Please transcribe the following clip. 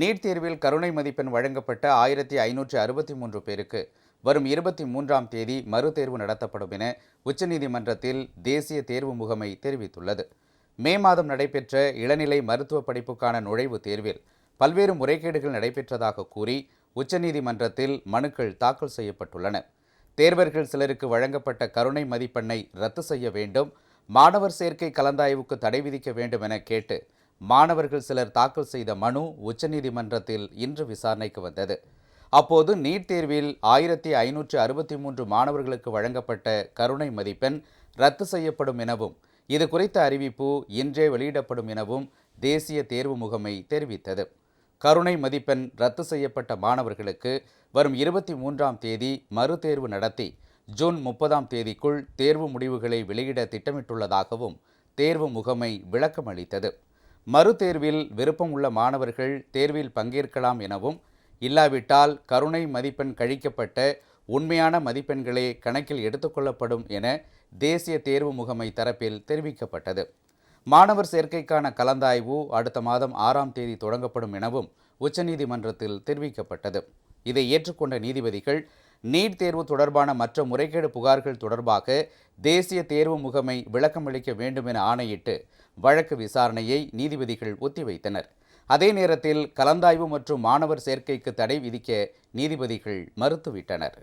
NEET தேர்வில் கருணை மதிப்பெண் வழங்கப்பட்ட ஆயிரத்தி ஐநூற்று அறுபத்தி மூன்று பேருக்கு வரும் இருபத்தி மூன்றாம் தேதி மறுதேர்வு நடத்தப்படும் என உச்சநீதிமன்றத்தில் தேசிய தேர்வு முகமை தெரிவித்துள்ளது. மே மாதம் நடைபெற்ற இளநிலை மருத்துவ படிப்புக்கான நுழைவுத் தேர்வில் பல்வேறு முறைகேடுகள் நடைபெற்றதாக கூறி உச்சநீதிமன்றத்தில் மனுக்கள் தாக்கல் செய்யப்பட்டுள்ளன. தேர்வர்கள் சிலருக்கு வழங்கப்பட்ட கருணை மதிப்பெண்ணை ரத்து செய்ய வேண்டும் மாணவர் சேர்க்கை கலந்தாய்வுக்கு தடை விதிக்க வேண்டும் என கேட்டு மாணவர்கள் சிலர் தாக்கல் செய்த மனு உச்சநீதிமன்றத்தில் இன்று விசாரணைக்கு வந்தது. அப்போது நீட் தேர்வில் ஆயிரத்தி ஐநூற்று அறுபத்தி மூன்று மாணவர்களுக்கு வழங்கப்பட்ட கருணை மதிப்பெண் ரத்து செய்யப்படும் எனவும் இது குறித்த அறிவிப்பு இன்றே வெளியிடப்படும் எனவும் தேசிய தேர்வு முகமை தெரிவித்தது. கருணை மதிப்பெண் ரத்து செய்யப்பட்ட மாணவர்களுக்கு வரும் இருபத்தி மூன்றாம் தேதி மறுதேர்வு நடத்தி ஜூன் முப்பதாம் தேதிக்குள் தேர்வு முடிவுகளை வெளியிட திட்டமிட்டுள்ளதாகவும் தேர்வு முகமை விளக்கம் அளித்தது மறுதேர்வில் விருப்பம் உள்ள மாணவர்கள் தேர்வில் பங்கேற்கலாம் எனவும் இல்லாவிட்டால் கருணை மதிப்பெண் கழிக்கப்பட்ட உண்மையான மதிப்பெண்களே கணக்கில் எடுத்துக்கொள்ளப்படும் என தேசிய தேர்வு முகமை தரப்பில் தெரிவிக்கப்பட்டது. மாணவர் சேர்க்கைக்கான கலந்தாய்வு அடுத்த மாதம் ஆறாம் தேதி தொடங்கப்படும் எனவும் உச்சநீதிமன்றத்தில் தெரிவிக்கப்பட்டது. இதை ஏற்றுக்கொண்ட நீதிபதிகள் நீட் தேர்வு தொடர்பான மற்ற முறைகேடு புகார்கள் தொடர்பாக தேசிய தேர்வு முகமை விளக்கமளிக்க வேண்டும் என ஆணையிட்டு வழக்கு விசாரணையை நீதிபதிகள் ஒத்திவைத்தனர். அதே நேரத்தில் கலந்தாய்வு மற்றும் மாணவர் சேர்க்கைக்கு தடை விதிக்க நீதிபதிகள் மறுத்துவிட்டனர்.